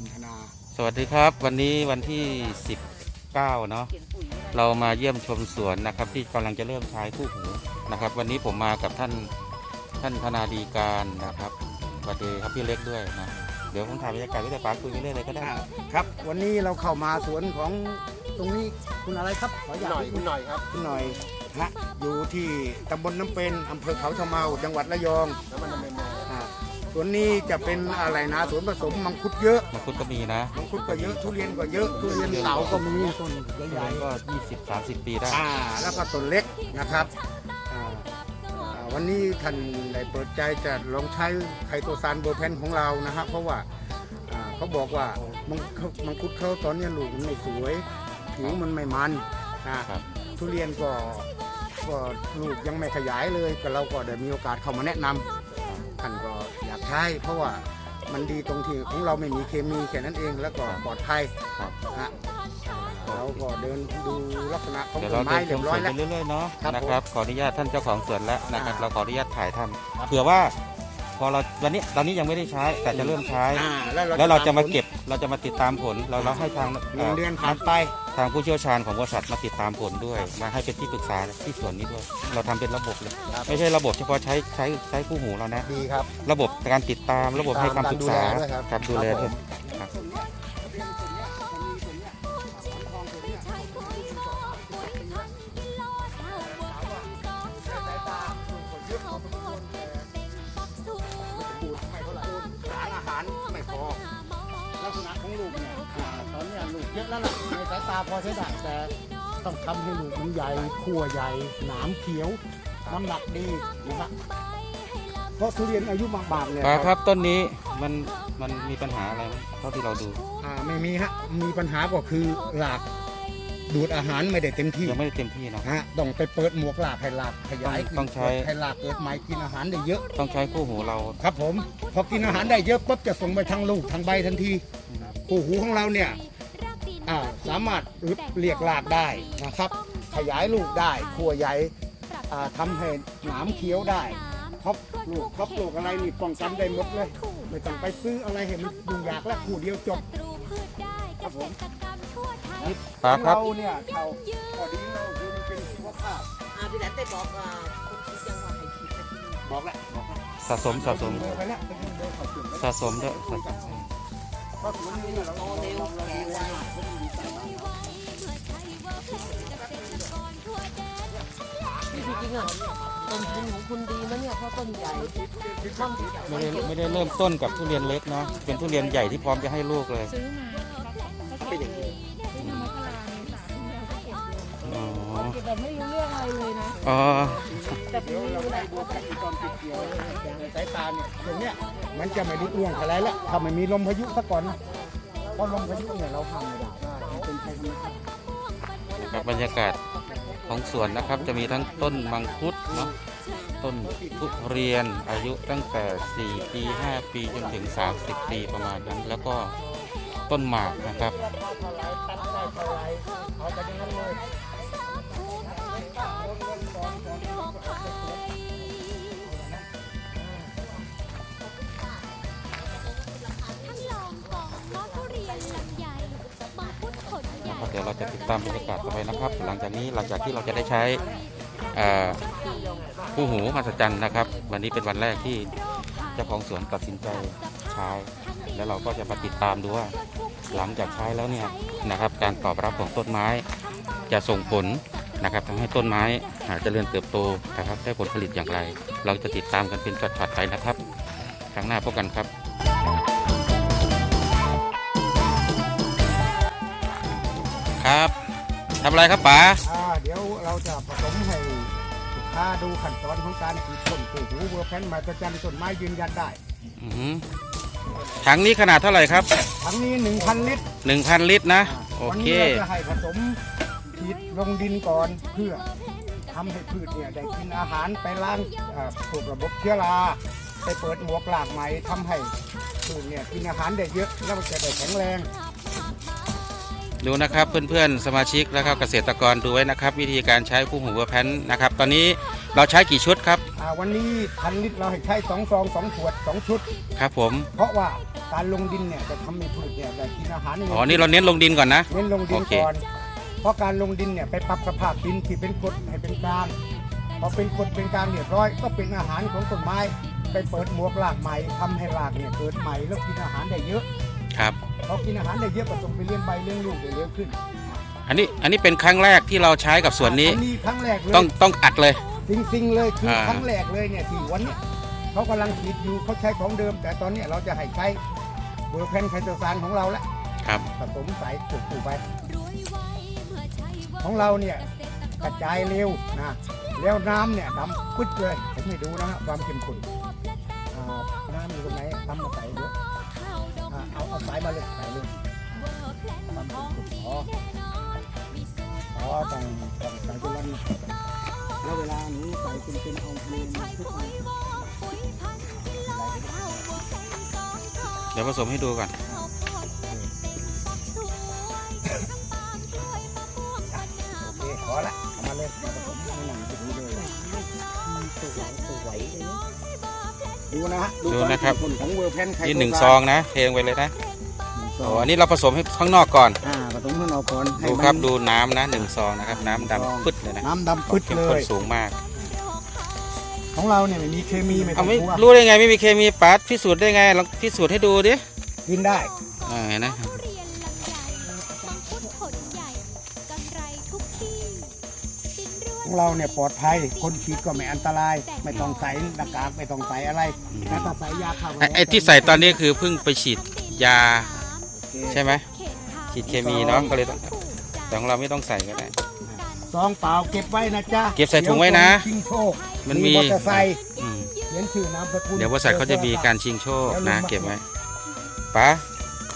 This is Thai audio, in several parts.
คุณธนา สวัสดีครับ วันนี้วันที่ 19 เนาะเรามาเยี่ยมชมสวนนะครับ ที่กำลังจะเริ่มใช้คู่หูนะครับ วันนี้ผมมากับท่านท่านธนาดีการนะครับสวัสดีครับพี่เล็กด้วยนะเดี๋ยวผมถ่ายบรรยากาศไว้แต่ปาคุยไปเรื่อยเลยก็ได้อ่าครับ วันนี้เราเข้ามาสวนของตรงนี้คุณอะไรครับขออหนุญาน่อยตคุณหน่อยครับคุณหน่อยฮะอยู่ที่ตำบลน้ำเป็นอำเภอเขาชะเมาจังหวัดระยอง สวนนี้จะเป็นอะไรนะสวนผสมมังคุดเยอะ มังคุดก็มีนะมังคุดก็เยอะทุเรียนก็เยอะทุเรียนเต่าก็มีต้นทุใหเรีญ่ยนก็ 20 30 ปีได้ๆอ่าแล้วก็ต้นเล็กนะครับอ่าอ่าวันนี้ท่านได้เปิดใจจะลองใช้ไคโตซานโบแพนของเรานะฮะเพราะว่าอ่าเขาบอกว่ามังคุดมังคุดเขาตอนนี้ลูกมันไม่สวย ผิวมันไม่มันนะครับทุเรียนก็ก็ลูกยังไม่ขยายเลยก็เราก็ได้มีโอกาสเข้ามาแนะนำท่านก็อยาก ใช้เพราะว่ามันดีตรงที่ของเราไม่มีเคมีแค่นั้นเองแล้วก็ปลอดภัยครับนะเราก็เดินดูลักษณะของเดี๋ยวต้เรานไม้เดินชเรียบร้อมสวยนแล้วไปเรื่อยๆเนาะครับนะครับ ขออนุญาตท่านเจ้าของสวนแล้วนะครับ อ่า เราขออนุญาตถ่ายทำเผื่อว่า พอเราวันนี้ตอนนี้ยังไม่ได้ใช้แต่จะเริ่มใช้ อ่าแล้วเราจะมาเก็บ เราจะมาติดตามผลเราเราให้ทางหเอ่นึ่งอเดือนผ่านไปทางผู้เชี่ยวชาญของบริษัทมาติดตามผลด้วย มาให้เป็นที่ปรึกษาที่ส่วนนี้ด้วย เราทำเป็นระบบเลย ครับ ไม่ใช่ระบบเฉพาะใช้ใช้ใช้คู่หูเรานะ ดีครับ ระบบการติดตามระบบให้คำปรึกษาการดูแลด้วยครับ ครับดูแลครับด้ผวยมครับ ลูกเนี่ยอ่าตอนเนี้ยลูกเยอะแล้วล่ะในสายตาพอใช้ได้แต่ต้องทำให้ลูกมันใหญ่ขั่วใหญ่หนามเขียวน้ำหนักดีนะครับเพราะทุเรียนอายุบางๆเนี่ยปาครับต้นนี้มันมันมีปัญหาอะไรไหมเท่าที่เราดูอ่าไม่มีฮะ มีปัญหาก็คือหลากดูดอาหารไม่ได้เต็มที่ยังไม่ได้เต็มที่เนาะ ฮะต้องไปเปิดหมวกหลากให้หลากขยายต้องใช้ให้หลากเกิดใหม่กินอาหารได้เยอะ ต้องใช้คู่หูเรา ครับผม พอกินอาหารได้เยอะปุ๊บจะส่งไปทางลูกทางใบทันที คู่หูของเราเนี่ยอ่าสามารถเรียกลากได้นะครับ ขยายลูกได้ขัวใหญ่อ่าทำให้หนามเขียวได้ครอบลูกครอบลูกอะไรนี่ป้องกันได้หมดเลย ไม่ต้องไปซื้ออะไรให้มันยุ่งยากและคู่เดียวจบครับผมปาครับเราเนี่ยเขาพอดีเราคือมันเป็นชีวภาพอ่าพี่แหลมได้บอกว่าคนที่จังหวัดไหนที่ไปที่นี่บอกแล้วบอกแล้วสะสมสะสมเดินไปแล้วไปเดินเขาถึงแล้วสะสมด้วยสะสมเพราะสวนนี้เราโตเราเร็วเราแก่ดูไวว่าเขาดีใจมากที่จริงๆอะต้นทุนของคุณดีนะเนี่ยเพราะต้นใหญ่ต้นไม่ได้ไม่ได้เริ่มต้นกับทุเรียนเล็กเนาะเป็นทุเรียนใหญ่ที่พร้อมจะให้ลูกเลย ซื้อมา แบบไม่รู้เรื่องอะไรเลยนะอ๋อแต่ปีเดี๋ยวนี้เรารู้แหได้ละดูกันตอนติดเกี่ยวในสายตาเนี่ยตรงเนี้ยมันจะไม่รุดร่วงอะไรละถ้าไม่มีลมพายุซะก่อนนะเพราะลมพายุเนี่ยเราห้ามไม่ได้มันเป็นภัยธรรมชาติกับบรรยากาศของสวนนะครับจะมีทั้งต้นมังคุดเนาะต้นทุเรียนอายุตั้งแต่ 4 ปี 5 ปีจนถึง 30 ปีประมาณนั้น แล้วก็ต้นหมากนะครับ เท่าไหรเอาไปอย่างนั้นเลยทั้งลองกองง้อทุเรียนลำใหญ่มังคุดผลใหญ่ เดี๋ยวเราจะติดตามบรรยากาศต่อไปนะครับ หลังจากนี้หลังจากที่เราจะได้ใช้เอ่อคู่หูมหัศจรรย์นะครับ วันนี้เป็นวันแรกที่เจ้าของสวนตัดสินใจใช้ แล้วเราก็จะมาติดตามดูว่า หลังจากใช้แล้วเนี่ยนะครับ การตอบรับของต้นไม้จะส่งผล นะครับทำให้ต้นไม้อ่าเจริญเติบโตนะครับได้ผลผลิตอย่างไร เราจะติดตามกันเป็นช็อตๆไปนะครับ ครั้งหน้าพบกันครับครับทำอะไรครับป๋าอ่าเดี๋ยวเราจะผสมให้ลูกค้าดูขั้นตอนของการขีดต้นปลูกหูเวอร์แพนมาตรจันต้นไม้ยืนยันได้อื้อหือถังนี้ขนาดเท่าไหร่ครับ ทั้งนี้ 1,000 ลิตร 1,000 ลิตรนะ โอวันเค นี้เราจะให้ผสม ขีดลงดินก่อนเพื่อทำให้พืชเนี่ยได้กินอาหารไปล้างอ่าพวกระบบเชื้อราไปเปิดหมวกหลากไหมทำให้พืชเนี่ยกินอาหารได้เยอะแล้วมันจะได้แข็งแรง ดูนะครับเพื่อนๆสมาชิกแล้วก็เกษตรกรดูไว้นะครับ วิธีการใช้คู่หูวัวแพนนะครับ ตอนนี้เราใช้กี่ชุดครับอ่าวันนี้พันลิตรเราให้ใช้สองซองสองขวดสองชุดครับผม เพราะว่าการลงดินเนี่ยจะทำให้พืชเนี่ยได้กินอาหารอ๋อนี่เราเน้นลงดินก่อนนะเน้นลงดินโอเคก่อน เพราะการลงดินเนี่ยไปปรับสภาพดินที่เป็นกรดให้เป็นกลางพอเป็นกรดเป็นกลางเรียบร้อย ก็เป็นอาหารของต้นไม้ ไปเปิดหมวกรากใหม่ทำให้รากเนี่ยเกิดใหม่แล้วกินอาหารได้เยอะครับพอกินอาหารได้เยอะก็ส่งไปเลี้ยงใบเลี้ยงลูกได้เร็วขึ้น อันนี้อันนี้เป็นครั้งแรกที่เราใช้กับสวนนี้อัครั้งแรกเลยต้องต้องอัดเลยจริงๆเลยคืออาครั้งแรกเลยเนี่ยที่วันเนี้ยเขากำลังฉีดอยู่เขาใช้ของเดิม แต่ตอนเนี้ยเราจะให้ใช้เบอร์แพนไคโตซานของเราแล้วครับผสมใส่ปลูกๆไป ของเราเนี่ยกระจายเร็วนะแล้วน้ำเนี่ยดำปึ๊ดเลยผมให้ดูนะฮะความเข้มข้นน้ำอยู่ตรงไหนทำมาใส่ด้วยอ่าเอาเอาสายมาเลยใส่เลยนความขเข้มข้นอ๋ออ๋อต้องต้องใส่ตัวนั้นแล้วเวลาหนูใส่เป็นเป็นเอาเงินทุกอยนวอกปุ๋ยพันธุ์กิโลข้างเดี๋ยวผสมให้ดูก่อน อเคพอละเอามาเลยมาผสมให้หนังตรงนี้เลยสวยสวยเลยนะดูนะฮะดูนะครับวามเข้มข้นของเวอร์แพนไคโตซานนี่หนึ่งซองนะเทลงไปเลยนะหนึ่งซโอ้องอันนี้เราผสมให้ข้างนอกก่อนอ่าผสมข้างนอกก่อนให้ดูมันครับดูน้ำนะหนึ่งซองนะครับ น้ำดำปึ๊ดเลยนะน้ำดำปึ๊ดเข้มเลข้นยสูงมาก ของเราเนี่ยไม่มีเคมีไม่ต้เอาองไม่กลัวรู้ได้ไงไม่มีเคมีปัดพิสูจน์ได้ไงลองพิสูจน์ให้ดูดิกินได้อ่าเห็นไขนองเราเนี่ยปลอดภัย คนฉีดก็ไม่อันตราย ไม่ต้องใส่หน้ากากไม่ต้องใส่อะไรแต่ถ้าใส่ยาฆ่าแมลไอ้งไอ้ที่ใส่ตอนนี้คือเพิ่งไปฉีดยาโอเคใช่ไหมเขตทางฉีดเคมีเนาะก็เลยต้องถูกใจแต่ของเราไม่ต้องใส่ก็ได้ ซองเปล่าเก็บไว้นะจ๊ะเก็บใส่ถุงไว้นะเดี๋ยชิงโชคมันมี มอเตอร์ไซค์อืมเขียนชื่อนามสกุล เดี๋ยวบริษัทเขาจะมีการชิงโชคนะ เก็บไว้ป๋า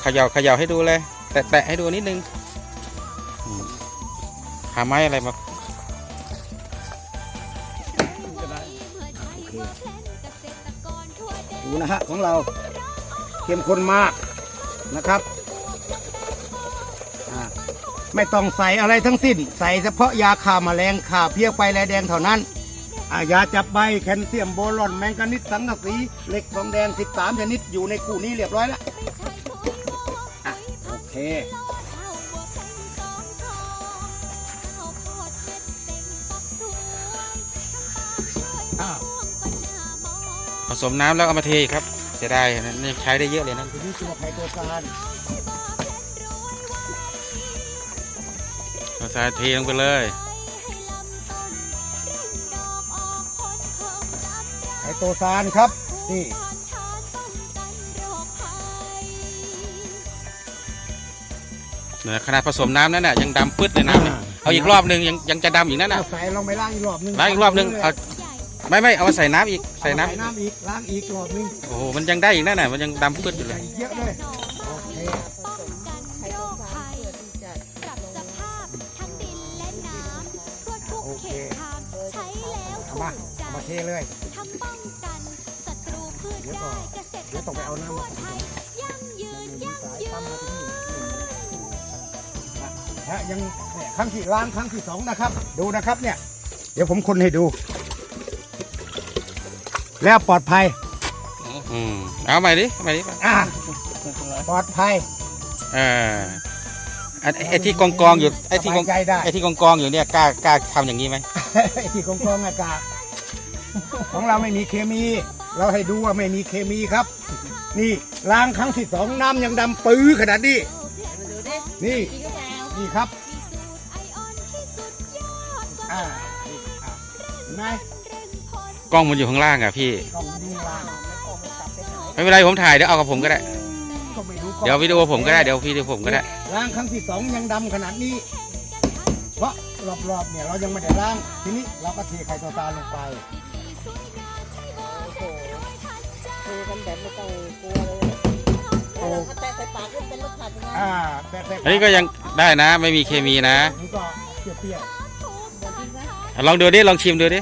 เขย่าเขย่าให้ดูเลย แตะแตะให้ดูนิดนึงอืมหาไม้อะไรมา ดูนะฮะของเราเข้มข้นมากนะครับ ไม่ต้องใส่อะไรทั้งสิ้น ใส่เฉพาะยาฆ่าแมลงฆ่าเพี้ยไฟแลแดงเท่านั้นยาจับใบแคลเซียมโบรอนแมงกานิสสังกะสีเหล็กทองแดง 13 ชนิดอยู่ในคู่นี้เรียบร้อยแล้วโอเค สมน้ำแล้วเอามาเทอีกครับจะได้นะนี่ใช้ได้เยอะเลยนะทีนี้ตัวไคโตซานเราใส่เทลงไปเลยไคโตซานครับนี่เนี่ยขนาดผสมน้ำนั่นน่ะยังดำปึ๊ดเลยน้ำเนี่ยเอาอีกรอบหนึ่งยังยังจะดำอีกนั่นน่ะเอาใส่ลงไปล้างอีกรอบนึงล้างอีกรอบหนึ่งเอา ไม่ไม่เอามาใส่น้ำอีกใส่น้ำใส่น้ำอีกล้างอีกรอบนึงโอ้โหมันยังได้อีกนั่นน่ะมันยังดำปึ๊ดอยู่เลยใส่เยอะเลยโอเคป้องกันใครโรต้องคการภัยเพื่อที่จะปรับสภาพทั้งดินและน้ำทั่วทุกเขตทางใช้แล้วเอาถูมากใจเอามาเทเลยทั้งป้องกันศัตรูพืชได้เกษตรเดี๋ยวต้องไปเอาน้ำทั่วมาไทยยั่งยืนมียั่งสายยืปั๊มนมาที่นี่ฮะยังเนี่ยครั้งที่ล้างครั้งที่สองนะครับ ดูนะครับเนี่ย เดี๋ยวผมคนให้ดู แล้วปลอดภัย อืมเอาใหม่ดิเอาใหม่ดิอ่าปลอดภัยเออไอ้ไอ้ที่กองกองๆอยู่ไอ้ที่กองสบายใจได้ ไอ้ที่กองกองๆอยู่เนี่ยกล้ากล้าทำอย่างนี้ไหมไอ้ที่กองกองอากาศของเราไม่มีเคมี เราให้ดูว่าไม่มีเคมีครับ นี่ล้างครั้งที่สองน้ำยังดำปื้อขนาดนี้มาดูดินี่จริงก็แปลนี่ครับมีสูตรไอออนที่สุดยอดกว่าอ่านี่อะเห็นไหมเร่งผล กล้องมันอยู่ข้างล่างอะพี่ กล้องดูล่างไม่ออกไม่กลับไปหายไม่เป็นไรผมถ่ายเดี๋ยวเอากับผมก็ได้ ก็ไม่รู้กล้องเดี๋ยววิดีโอผมก็ได้เดี๋ยววิดีโอผมก็ได้ ล้างครั้งที่สองยังดำขนาดนี้ เพราะรอบๆเนี่ยเรายังไม่ได้ล้าง ทีนี้เราก็เทไข่ตัวตาลลงไปสวยงามใช่ไหมโอ้โหทันใจดูกันแบบไม่ต้องกลัวเลยเออถ้าแตะใส่ปากก็เป็นรสชาติยังไงอ่าแต่แต่อันนี้ก็ยังได้นะ ไม่มีเคมีนะ นี่ก็เปรี้ยวบอกจริงนะลองดูดิลองชิมดูดิ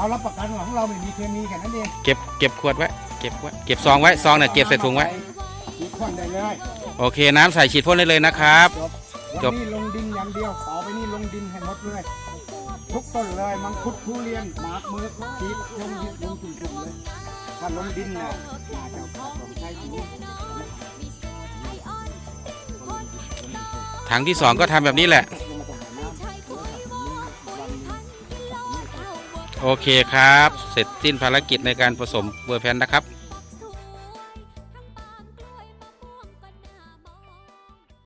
เคเรารับประกันว่าของเราไม่มีเคมีแค่นั้นเองเก็บเก็บขวดไว้เก็บไว้เก็บซองไว้ซองเนี่ยเก็บใส่ถุงไว้ ฉีดพ่นได้เลยโอเค น้ำใส่ฉีดพ่นได้เลยนะครับ จบวันนี้ลงดินอย่างเดียวต่อไปนี้ลงดินให้หมดเลยทุกต้นเลยมังคุดทุเรียนหมากเมือกฉีดลงดินลงจุ่มๆเลยถ้าล้มดินน่ะน่าจะต้องใช้ถึงถังที่สองก็ทำแบบนี้แหละ โอเคครับ เสร็จสิ้นภารกิจในการผสมเวอร์แพนนะครับ